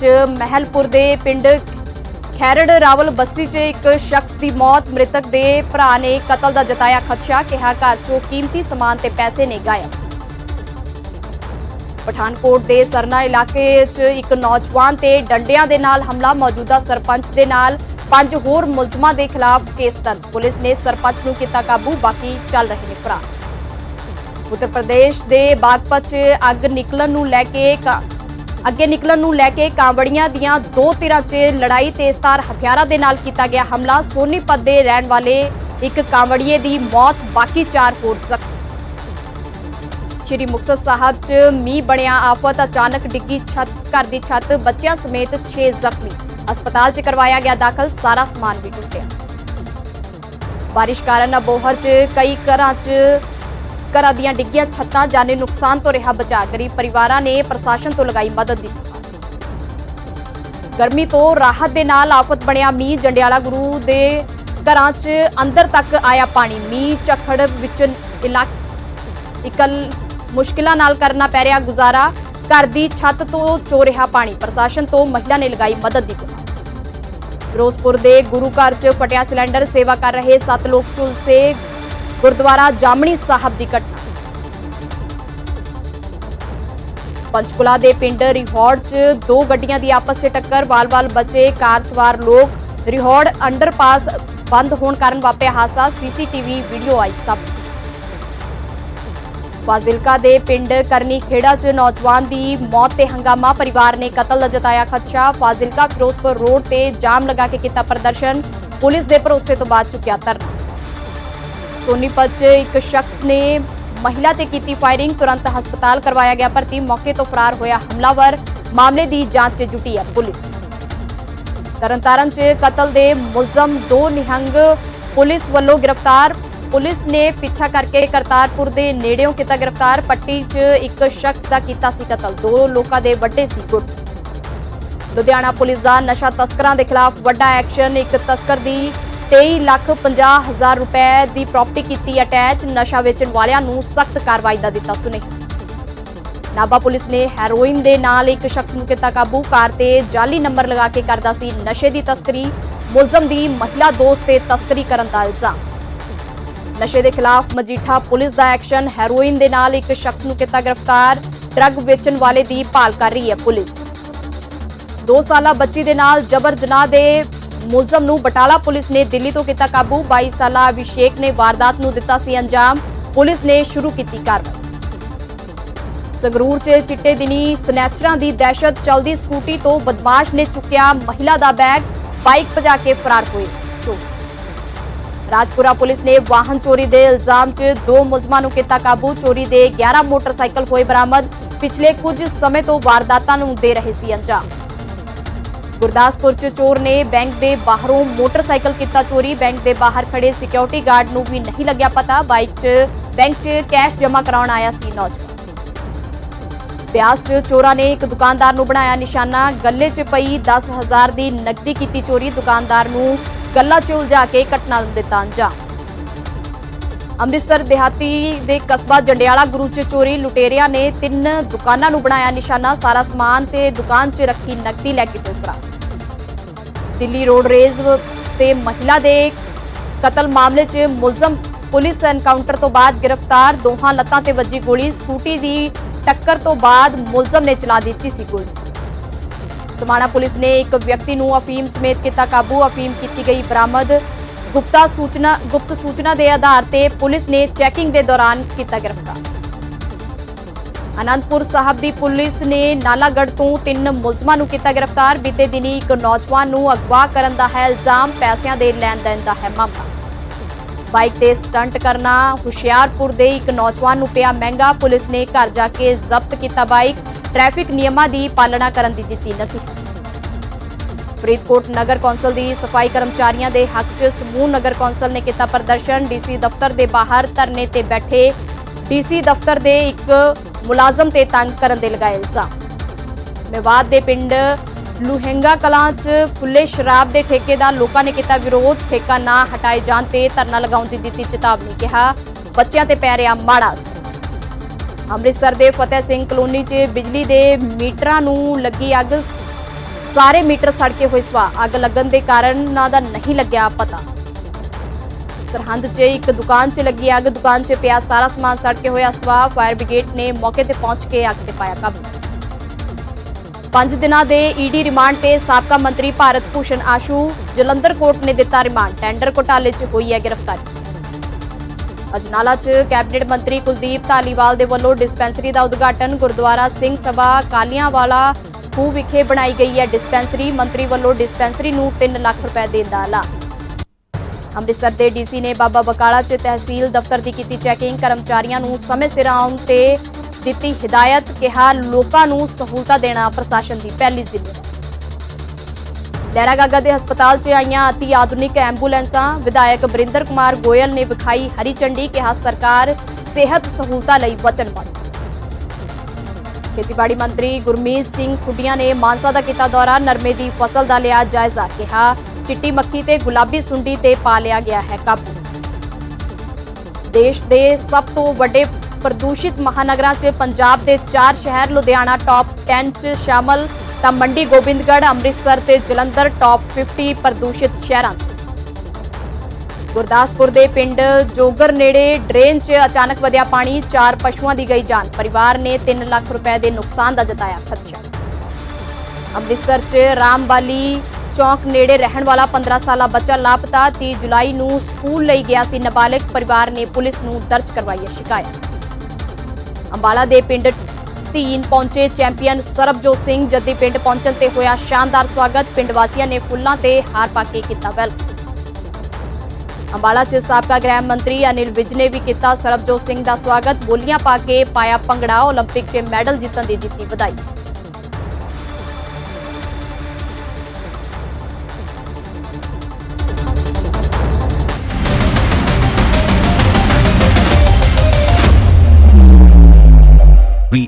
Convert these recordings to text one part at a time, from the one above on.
ਚ ਮਹਿਲਪੁਰ ਦੇ ਪਿੰਡ ਖੈਰੜ ਰਾਵਲ ਬੱਸੀ 'ਚ ਇੱਕ ਸ਼ਖਸ ਦੀ ਮੌਤ, ਮ੍ਰਿਤਕ ਦੇ ਭਰਾ ਨੇ ਕਤਲ ਦਾ ਜਤਾਇਆ ਖਦਸ਼ਾ, ਕਿਹਾ ਘਰ 'ਚੋਂ ਕੀਮਤੀ ਸਮਾਨ ਤੇ ਪੈਸੇ ਨੇ ਗਾਇਬ। ਪਠਾਨਕੋਟ ਦੇ ਸਰਨਾ ਇਲਾਕੇ 'ਚ ਇੱਕ ਨੌਜਵਾਨ ਤੇ ਡੰਡਿਆਂ ਦੇ ਨਾਲ ਹਮਲਾ, ਮੌਜੂਦਾ ਸਰਪੰਚ ਦੇ ਨਾਲ ਪੰਜ ਹੋਰ ਮੁਲਜ਼ਮਾਂ ਦੇ ਖਿਲਾਫ ਕੇਸ ਦਰਜ। ਪੁਲਿਸ ਨੇ ਸਰਪੰਚ ਨੂੰ ਕੀਤਾ ਕਾਬੂ, ਬਾਕੀ ਚੱਲ ਰਹੇ ਨੇ ਫਰਾਰ। ਉੱਤਰ ਪ੍ਰਦੇਸ਼ ਦੇ ਬਾਗਪਤ 'ਚ ਅੱਗ ਨਿਕਲਣ ਨੂੰ ਲੈ ਕੇ ਅੱਗੇ ਨਿਕਲਣ ਨੂੰ ਲੈ ਕੇ ਕਾਂਵੜੀਆਂ ਦੀਆਂ ਦੋ ਧਿਰਾਂ 'ਚ ਲੜਾਈ ਤੇਜ਼ਧਾਰ ਹਥਿਆਰਾਂ ਦੇ ਨਾਲ ਕੀਤਾ ਗਿਆ ਹਮਲਾ। ਸੋਨੀਪਤ ਦੇ ਰਹਿਣ ਵਾਲੇ ਇੱਕ ਕਾਂਵੜੀਏ ਦੀ ਮੌਤ, ਬਾਕੀ ਚਾਰ ਹੋਰ ਜ਼ਖਮੀ। ਸ਼੍ਰੀ ਮੁਕਤਸਰ ਸਾਹਿਬ 'ਚ ਮੀਂਹ ਬਣਿਆ ਆਫਤ, ਅਚਾਨਕ ਡਿੱਗੀ ਛੱਤ, ਘਰ ਦੀ ਛੱਤ, ਬੱਚਿਆਂ ਸਮੇਤ 6 ਜ਼ਖਮੀ। ਹਸਪਤਾਲ 'ਚ ਕਰਵਾਇਆ ਗਿਆ ਦਾਖਲ, ਸਾਰਾ ਸਮਾਨ ਵੀ ਟੁੱਟਿਆ। ਬਾਰਿਸ਼ ਕਾਰਨ ਅਬੋਹਰ 'ਚ ਕਈ ਘਰਾਂ 'ਚ ਘਰਾਂ ਦੀਆਂ ਡਿੱਗੀਆਂ ਛੱਤਾਂ ਜਾਨੀ ਨੁਕਸਾਨ ਤੋਂ ਰਿਹਾ ਬਚਾ ਗਰੀਬ ਪਰਿਵਾਰਾਂ ਨੇ ਪ੍ਰਸ਼ਾਸਨ ਤੋਂ ਲਗਾਈ ਮਦਦ ਦੀ ਗਰਮੀ ਤੋਂ ਰਾਹਤ ਦੇ ਨਾਲ ਆਫਤ ਬਣਿਆ ਮੀਂਹ। ਜੰਡਿਆਲਾ ਗੁਰੂ ਦੇ ਘਰਾਂ 'ਚ ਅੰਦਰ ਤੱਕ ਆਇਆ ਪਾਣੀ। ਮੀਂਹ ਝੱਖੜ ਵਿੱਚ ਇਕਲ ਮੁਸ਼ਕਿਲਾਂ ਨਾਲ ਕਰਨਾ ਪੈ ਰਿਹਾ ਗੁਜ਼ਾਰਾ। ਘਰ ਦੀ ਛੱਤ ਤੋਂ ਚੋ ਰਿਹਾ ਪਾਣੀ। ਪ੍ਰਸ਼ਾਸਨ ਤੋਂ ਮਹਿਲਾ ਨੇ ਲਗਾਈ ਮਦਦ ਦੀ ਗੁਹਾਰ ਫਿਰੋਜ਼ਪੁਰ ਦੇ ਗੁਰੂ ਘਰ 'ਚ ਫਟਿਆ ਸਿਲੰਡਰ। ਸੇਵਾ ਕਰ ਰਹੇ ਸੱਤ ਲੋਕ ਝੁਲਸੇ ਗੁਰਦੁਆਰਾ ਜਾਮਣੀ ਸਾਹਿਬ ਦੀ ਘਟਨਾ। ਪੰਚਕੁਲਾ ਦੇ ਪਿੰਡ ਰਿਹੌੜ 'ਚ ਦੋ ਗੱਡੀਆਂ ਦੀ ਆਪਸ 'ਚ ਟੱਕਰ, ਵਾਲ-ਵਾਲ ਬਚੇ, ਕਾਰ ਸਵਾਰ ਲੋਕ ਰਿਹੌੜ ਅੰਡਰਪਾਸ ਬੰਦ ਹੋਣ ਕਾਰਨ ਵਾਪਰਿਆ ਹਾਦਸਾ। ਸੀਸੀਟੀਵੀ ਵੀਡੀਓ ਆਈ ਸਾਹਮਣੇ। ਫਾਜ਼ਿਲਕਾ ਦੇ ਪਿੰਡ ਕਰਨੀ ਖੇੜਾ 'ਚ ਨੌਜਵਾਨ ਦੀ ਮੌਤ ਤੇ ਹੰਗਾਮਾ। ਪਰਿਵਾਰ ਨੇ ਕਤਲ ਦਾ ਜਤਾਇਆ ਖਦਸ਼ਾ। ਫਾਜ਼ਿਲਕਾ ਫਿਰੋਜ਼ਪੁਰ ਰੋਡ ਤੇ ਜਾਮ ਲਗਾ ਕੇ ਕੀਤਾ ਪ੍ਰਦਰਸ਼ਨ। ਪੁਲਿਸ ਦੇ ਭਰੋਸੇ ਤੋਂ ਬਾਅਦ ਚੁੱਕਿਆ ਧਰਨਾ। ਸੋਨੀਪਤ 'ਚ ਇੱਕ ਸ਼ਖਸ ਨੇ ਮਹਿਲਾ ਤੇ ਕੀਤੀ ਫਾਇਰਿੰਗ, ਤੁਰੰਤ ਹਸਪਤਾਲ ਕਰਵਾਇਆ ਗਿਆ, ਭਰਤੀ ਮੌਕੇ ਤੋਂ ਫਰਾਰ ਹੋਇਆ ਹਮਲਾਵਰ। ਮਾਮਲੇ ਦੀ ਜਾਂਚ 'ਚ ਜੁਟੀ ਹੈ ਪੁਲਿਸ। ਤਰਨਤਾਰਨ 'ਚ ਕਤਲ ਦੇ ਮੁਲਜ਼ਮ ਦੋ ਨਿਹੰਗ ਪੁਲਿਸ ਵੱਲੋਂ ਗ੍ਰਿਫਤਾਰ। ਪੁਲਿਸ ਨੇ ਪਿੱਛਾ ਕਰਕੇ ਕਰਤਾਰਪੁਰ ਦੇ ਨੇੜਿਓਂ ਕੀਤਾ ਗ੍ਰਿਫਤਾਰ। ਪੱਟੀ 'ਚ ਇੱਕ ਸ਼ਖਸ ਦਾ ਕੀਤਾ ਸੀ ਕਤਲ। ਦੋ ਲੋਕਾਂ ਦੇ ਵੱਡੇ ਸੀ ਗੁੱਟ। ਲੁਧਿਆਣਾ ਪੁਲਿਸ ਦਾ ਨਸ਼ਾ ਤਸਕਰਾਂ ਦੇ ਖਿਲਾਫ ਵੱਡਾ ਐਕਸ਼ਨ। ਇੱਕ ਤਸਕਰ ਦੀ 23 ਲੱਖ 50 ਹਜ਼ਾਰ ਰੁਪਏ ਦੀ ਪ੍ਰਾਪਰਟੀ ਕੀਤੀ, ਅਟੈਚ ਨਸ਼ਾ ਵੇਚਣ ਵਾਲਿਆਂ ਨੂੰ ਸਖਤ ਕਾਰਵਾਈ ਦਾ ਦਿੱਤਾ ਸੁਨੇਹਾ। ਨਾਭਾ ਪੁਲਿਸ ਨੇ ਹੈਰੋਇਨ ਦੇ ਨਾਲ ਇੱਕ ਸ਼ਖਸ ਨੂੰ ਕੀਤਾ ਕਾਬੂ। ਕਾਰ ਤੇ ਜਾਲੀ ਨੰਬਰ ਲਗਾ ਕੇ ਕਰਦਾ ਸੀ ਨਸ਼ੇ ਦੀ ਤਸਕਰੀ। ਮੁਲਜ਼ਮ ਦੀ ਮਹਿਲਾ ਦੋਸਤ ਤੇ ਤਸਕਰੀ ਕਰਨ ਦਾ ਇਲਜ਼ਾਮ। ਨਸ਼ੇ ਦੇ ਖਿਲਾਫ ਮਜੀਠਾ ਪੁਲਿਸ ਦਾ ਐਕਸ਼ਨ। ਹੈਰੋਇਨ ਦੇ ਨਾਲ ਇੱਕ ਸ਼ਖਸ ਨੂੰ ਕੀਤਾ ਗ੍ਰਿਫਤਾਰ। ਡਰੱਗ ਵੇਚਣ ਵਾਲੇ ਦੀ ਭਾਲ ਕਰ ਰਹੀ ਹੈ ਪੁਲਿਸ। 2 ਸਾਲਾ ਬੱਚੀ ਦੇ ਨਾਲ ਜਬਰ ਜਨਾਹ ਦੇ ਮੁਲਜ਼ਮ ਨੂੰ ਬਟਾਲਾ ਪੁਲਿਸ ਨੇ ਦਿੱਲੀ ਤੋਂ ਕੀਤਾ ਕਾਬੂ। 22 ਸਾਲਾ ਅਭਿਸ਼ੇਕ ਨੇ ਵਾਰਦਾਤ ਨੂੰ ਦਿੱਤਾ ਸੀ ਅੰਜਾਮ। ਪੁਲਿਸ ਨੇ ਸ਼ੁਰੂ ਕੀਤੀ ਕਾਰਵਾਈ। ਸੰਗਰੂਰ 'ਚ ਚਿੱਟੇ ਦਿਨੀ ਸਨੈਚਰਾਂ ਦੀ ਦਹਿਸ਼ਤ ਚਲਦੀ ਸਕੂਟੀ ਤੋਂ ਬਦਮਾਸ਼ ਨੇ ਚੁੱਕਿਆ ਮਹਿਲਾ ਦਾ ਬੈਗ। ਬਾਈਕ ਭਜਾ ਕੇ ਫਰਾਰ ਹੋਏ ਚੋਰ। ਰਾਜਪੁਰਾ ਪੁਲਿਸ ਨੇ ਵਾਹਨ ਚੋਰੀ ਦੇ ਇਲਜ਼ਾਮ 'ਚ ਦੋ ਮੁਲਜ਼ਮਾਂ ਨੂੰ ਕੀਤਾ ਕਾਬੂ। ਚੋਰੀ ਦੇ 11 ਮੋਟਰਸਾਈਕਲ ਹੋਏ ਬਰਾਮਦ। ਪਿਛਲੇ ਕੁਝ ਸਮੇਂ ਤੋਂ ਵਾਰਦਾਤਾਂ ਨੂੰ ਦੇ ਰਹੇ ਸੀ ਅੰਜਾਮ। ਗੁਰਦਾਸਪੁਰ 'ਚ ਚੋਰ ਨੇ ਬੈਂਕ ਦੇ ਬਾਹਰੋਂ ਮੋਟਰਸਾਈਕਲ ਕੀਤਾ ਚੋਰੀ। ਬੈਂਕ ਦੇ ਬਾਹਰ ਖੜੇ ਸਿਕਿਉਰਿਟੀ ਗਾਰਡ ਨੂੰ ਵੀ ਨਹੀਂ ਲੱਗਿਆ ਪਤਾ। ਬਾਈਕ 'ਚ, ਬੈਂਕ 'ਚ ਕੈਸ਼ ਜਮ੍ਹਾਂ ਕਰਾਉਣ ਆਇਆ ਸੀ ਨੌਜਵਾਨ। ਬਿਆਸ 'ਚ ਚੋਰਾਂ ਨੇ ਇੱਕ ਦੁਕਾਨਦਾਰ ਨੂੰ ਬਣਾਇਆ ਨਿਸ਼ਾਨਾ। ਗੱਲੇ 'ਚ ਪਈ 10000 ਦੀ ਨਕਦੀ ਕੀਤੀ ਚੋਰੀ। ਦੁਕਾਨਦਾਰ ਨੂੰ ਗੱਲਾ 'ਚ ਉਲਝਾ ਕੇ ਘਟਨਾ ਨੂੰ ਦਿੱਤਾ ਅੰਜਾਮ। ਅੰਮ੍ਰਿਤਸਰ ਦਿਹਾਤੀ ਦੇ ਕਸਬਾ ਜੰਡਿਆਲਾ ਗੁਰੂ 'ਚ ਚੋਰੀ ਲੁਟੇਰਿਆਂ ਨੇ ਤਿੰਨ ਦੁਕਾਨਾਂ ਨੂੰ ਬਣਾਇਆ ਨਿਸ਼ਾਨਾ, ਸਾਰਾ ਸਮਾਨ ਤੇ ਦੁਕਾਨ 'ਚ ਰੱਖੀ ਨਕਦੀ ਲੈ ਕੇ ਫਰਾਰ ਦਿੱਲੀ ਰੋਡ ਰੇਜ਼ ਤੇ ਮਹਿਲਾ ਦੇ ਕਤਲ ਮਾਮਲੇ 'ਚ ਮੁਲਜ਼ਮ ਪੁਲਿਸ ਐਨਕਾਊਂਟਰ ਤੋਂ ਬਾਅਦ ਗ੍ਰਿਫਤਾਰ, ਦੋਹਾਂ ਲੱਤਾਂ ਤੇ ਵੱਜੀ ਗੋਲੀ, ਸਕੂਟੀ ਦੀ ਟੱਕਰ ਤੋਂ ਬਾਅਦ ਮੁਲਜ਼ਮ ਨੇ ਚਲਾ ਦਿੱਤੀ ਸੀ ਗੋਲੀ। ਸਮਾਣਾ ਪੁਲਿਸ ਨੇ ਇੱਕ ਵਿਅਕਤੀ ਨੂੰ ਅਫੀਮ ਸਮੇਤ ਕੀਤਾ ਕਾਬੂ, ਅਫੀਮ ਕੀਤੀ ਗਈ ਬਰਾਮਦ। ਗੁਪਤਾ ਸੂਚਨਾ, ਗੁਪਤ ਸੂਚਨਾ ਦੇ ਆਧਾਰ ਤੇ ਪੁਲਿਸ ਨੇ ਚੈਕਿੰਗ ਦੇ ਦੌਰਾਨ ਕੀਤਾ ਗ੍ਰਿਫਤਾਰ। ਅਨੰਦਪੁਰ ਸਾਹਿਬ ਦੀ ਪੁਲਿਸ ਨੇ ਨਾਲਾਗੜ੍ਹ ਤੋਂ ਤਿੰਨ ਮੁਲਜ਼ਮਾਂ ਨੂੰ ਕੀਤਾ ਗ੍ਰਿਫਤਾਰ। ਬੀਤੇ ਦਿਨੀ ਇੱਕ ਨੌਜਵਾਨ ਨੂੰ ਅਗਵਾ ਕਰਨ ਦਾ ਹੈ ਇਲਜ਼ਾਮ, ਪੈਸਿਆਂ ਦੇ ਲੈਣ ਦੇਣ ਦਾ ਹੈ ਮਾਮਲਾ। ਬਾਈਕ ਤੇ ਸਟੰਟ ਕਰਨਾ, ਹੁਸ਼ਿਆਰਪੁਰ ਦੇ ਇੱਕ ਨੌਜਵਾਨ ਨੂੰ ਪਿਆ ਮਹਿੰਗਾ। ਪੁਲਿਸ ਨੇ ਘਰ ਜਾ ਕੇ ਜ਼ਬਤ ਕੀਤਾ ਬਾਈਕ। ਟ੍ਰੈਫਿਕ ਨਿਯਮਾਂ ਦੀ ਪਾਲਣਾ ਕਰਨ ਦੀ ਦਿੱਤੀ ਨਸੀਹਤ। ਫਰੀਦਕੋਟ ਨਗਰ ਕੌਂਸਲ ਦੀ ਸਫ਼ਾਈ ਕਰਮਚਾਰੀਆਂ ਦੇ ਹੱਕ 'ਚ ਸਮੂਹ ਨਗਰ ਕੌਂਸਲ ਨੇ ਕੀਤਾ ਪ੍ਰਦਰਸ਼ਨ। ਡੀਸੀ ਦਫ਼ਤਰ ਦੇ ਬਾਹਰ ਧਰਨੇ ਤੇ ਬੈਠੇ ਡੀਸੀ ਦਫ਼ਤਰ ਦੇ ਇੱਕ ਮੁਲਾਜ਼ਮ ਤੇ ਤੰਗ ਕਰਨ ਦੇ ਲਗਾਏ ਇਲਜ਼ਾਮ। ਮੇਵਾਤ ਦੇ ਪਿੰਡ ਲੁਹੰਗਾ ਕਲਾਂ 'ਚ ਖੁੱਲੇ ਸ਼ਰਾਬ ਦੇ ਠੇਕੇ ਦਾ ਲੋਕਾਂ ਨੇ ਕੀਤਾ ਵਿਰੋਧ। ਠੇਕਾ ਨਾ ਹਟਾਏ ਜਾਣ ਤੇ ਧਰਨਾ ਲਗਾਉਣ ਦੀ ਦਿੱਤੀ ਚੇਤਾਵਨੀ ਕਿਹਾ। ਬੱਚਿਆਂ ਤੇ ਪੈ ਰਿਹਾ ਮਾੜਾ ਅੰਮ੍ਰਿਤਸਰ ਦੇ ਫਤਿਹ ਸਿੰਘ ਕਲੋਨੀ 'ਚ ਬਿਜਲੀ ਦੇ ਮੀਟਰਾਂ ਨੂੰ ਲੱਗੀ ਅੱਗ। ਸਾਰੇ ਮੀਟਰ ਸੜ ਕੇ ਹੋਏ ਸਵਾ ਅੱਗ ਲੱਗਣ ਦੇ ਕਾਰਨ ਦਾ ਨਹੀਂ ਲੱਗਿਆ ਪਤਾ। ਸਰਹੰਦ 'ਚ ਇੱਕ ਦੁਕਾਨ 'ਚ ਲੱਗੀ ਅੱਗ। ਦੁਕਾਨ 'ਚ ਪਿਆ ਸਾਰਾ ਸਮਾਨ ਸੜ ਕੇ ਹੋਇਆ ਸਵਾ ਫਾਇਰ ਬ੍ਰਿਗੇਡ ਨੇ ਮੌਕੇ ਤੇ ਪਹੁੰਚ ਕੇ ਅੱਗ ਤੇ ਪਾਇਆ ਕਾਬੂ। ਪੰਜ ਦਿਨਾਂ ਦੇ ਈਡੀ ਰਿਮਾਂਡ ਤੇ ਸਾਬਕਾ ਮੰਤਰੀ ਭਾਰਤ ਭੂਸ਼ਣ ਆਸ਼ੂ ਜਲੰਧਰ ਕੋਰਟ ਨੇ ਦਿੱਤਾ ਰਿਮਾਂਡ। ਟੈਂਡਰ ਘੋਟਾਲੇ 'ਚ ਹੋਈ ਹੈ ਗ੍ਰਿਫਤਾਰੀ। ਅਜਨਾਲਾ 'ਚ ਕੈਬਨਿਟ ਮੰਤਰੀ ਕੁਲਦੀਪ ਧਾਲੀਵਾਲ ਦੇ ਵੱਲੋਂ ਡਿਸਪੈਂਸਰੀ ਦਾ ਉਦਘਾਟਨ ਗੁਰਦੁਆਰਾ ਸਿੰਘ ਸਭਾ ਕਾਲੀਆਂਵਾਲਾ ਖੂਹ ਵਿਖੇ ਬਣਾਈ ਗਈ ਹੈ ਡਿਸਪੈਂਸਰੀ। ਮੰਤਰੀ ਵੱਲੋਂ ਡਿਸਪੈਂਸਰੀ ਨੂੰ 3 ਲੱਖ ਰੁਪਏ ਦੇਣ ਦਾ ਐਲਾਨ। ਅੰਮ੍ਰਿਤਸਰ ਦੇ ਡੀਸੀ ਨੇ ਬਾਬਾ ਬਕਾਲਾ 'ਚ ਤਹਿਸੀਲ ਦਫ਼ਤਰ ਦੀ ਕੀਤੀ ਚੈਕਿੰਗ। ਕਰਮਚਾਰੀਆਂ ਨੂੰ ਸਮੇਂ ਸਿਰ ਆਉਣ ਤੇ ਦਿੱਤੀ ਹਦਾਇਤ, ਕਿਹਾ ਲੋਕਾਂ ਨੂੰ ਸਹੂਲਤਾਂ ਦੇਣਾ ਪ੍ਰਸ਼ਾਸਨ ਦੀ ਪਹਿਲੀ ਜ਼ਿੰਮੇਵਾਰੀ। ਲਹਿਰਾ ਗਾਗਾ ਦੇ ਹਸਪਤਾਲ 'ਚ ਆਈਆਂ ਅਤੀ ਆਧੁਨਿਕ ਐਂਬੂਲੈਂਸਾਂ। ਵਿਧਾਇਕ ਬਰਿੰਦਰ ਕੁਮਾਰ ਗੋਇਲ ਨੇ ਵਿਖਾਈ ਹਰੀ ਝੰਡੀ, ਕਿਹਾ ਸਰਕਾਰ ਸਿਹਤ ਸਹੂਲਤਾਂ ਲਈ ਵਚਨਬੱਧ। ਖੇਤੀਬਾੜੀ ਮੰਤਰੀ ਗੁਰਮੀਤ ਸਿੰਘ ਖੁੱਡੀਆਂ ਨੇ ਮਾਨਸਾ ਦਾ ਕੀਤਾ ਦੌਰਾ। ਨਰਮੇ ਦੀ ਫਸਲ ਦਾ ਲਿਆ ਜਾਇਜ਼ਾ, ਕਿਹਾ ਚਿੱਟੀ ਮੱਖੀ ਤੇ ਗੁਲਾਬੀ ਸੁੰਡੀ ਤੇ ਪਾ ਲਿਆ ਗਿਆ ਹੈ ਕਾਬੂ ਦੇਸ਼ ਦੇ ਸਭ ਤੋਂ ਵੱਡੇ ਪ੍ਰਦੂਸ਼ਿਤ ਮਹਾਨਗਰਾਂ 'ਚ ਪੰਜਾਬ ਦੇ ਚਾਰ ਸ਼ਹਿਰ, ਲੁਧਿਆਣਾ ਟੌਪ 10 'ਚ ਸ਼ਾਮਲ ਤਾਂ ਮੰਡੀ ਗੋਬਿੰਦਗੜ੍ਹ, ਅੰਮ੍ਰਿਤਸਰ ਤੇ ਜਲੰਧਰ ਟੌਪ 50 ਪ੍ਰਦੂਸ਼ਿਤ ਸ਼ਹਿਰਾਂ ਗੁਰਦਾਸਪੁਰ ਦੇ ਪਿੰਡ ਜੋਗਰ ਨੇੜੇ ਡਰੇਨ 'ਚ ਅਚਾਨਕ ਵਧਿਆ ਪਾਣੀ, ਚਾਰ ਪਸ਼ੂਆਂ ਦੀ ਗਈ ਜਾਨ। ਪਰਿਵਾਰ ਨੇ 3 ਲੱਖ ਰੁਪਏ ਦੇ ਨੁਕਸਾਨ ਦਾ ਜਤਾਇਆ ਖਦਸ਼ਾ। ਅੰਮ੍ਰਿਤਸਰ 'ਚ ਰਾਮਬਾਲੀ ਚੌਂਕ ਨੇੜੇ ਰਹਿਣ ਵਾਲਾ 15 ਸਾਲਾ ਬੱਚਾ ਲਾਪਤਾ 30 ਜੁਲਾਈ ਨੂੰ ਸਕੂਲ ਲਈ ਗਿਆ ਸੀ ਨਾਬਾਲਗ। ਪਰਿਵਾਰ ਨੇ ਪੁਲਿਸ ਨੂੰ ਦਰਜ ਕਰਵਾਈ ਹੈ ਸ਼ਿਕਾਇਤ। ਅੰਬਾਲਾ ਦੇ ਪਿੰਡ ਧੀਨ ਪਹੁੰਚੇ ਚੈਂਪੀਅਨ ਸਰਬਜੋਤ ਸਿੰਘ, ਜੱਦੀ ਪਿੰਡ ਪਹੁੰਚਣ ਤੇ ਹੋਇਆ ਸ਼ਾਨਦਾਰ ਸਵਾਗਤ। ਪਿੰਡ ਵਾਸੀਆਂ ਨੇ ਫੁੱਲਾਂ ਤੇ ਹਾਰ ਪਾ ਕੇ ਕੀਤਾ ਵੈਲਕਮ। ਅੰਬਾਲਾ 'ਚ ਸਾਬਕਾ ਗ੍ਰਹਿ ਮੰਤਰੀ ਅਨਿਲ ਵਿਜ ਨੇ ਵੀ ਕੀਤਾ ਸਰਬਜੋਤ ਸਿੰਘ ਦਾ ਸਵਾਗਤ ਬੋਲੀਆਂ ਪਾ ਕੇ ਪਾਇਆ ਭੰਗੜਾ 올림픽 'ਚ ਮੈਡਲ ਜਿੱਤਣ ਦੀ ਦਿੱਤੀ ਵਧਾਈ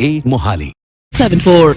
A Mohali. seven four.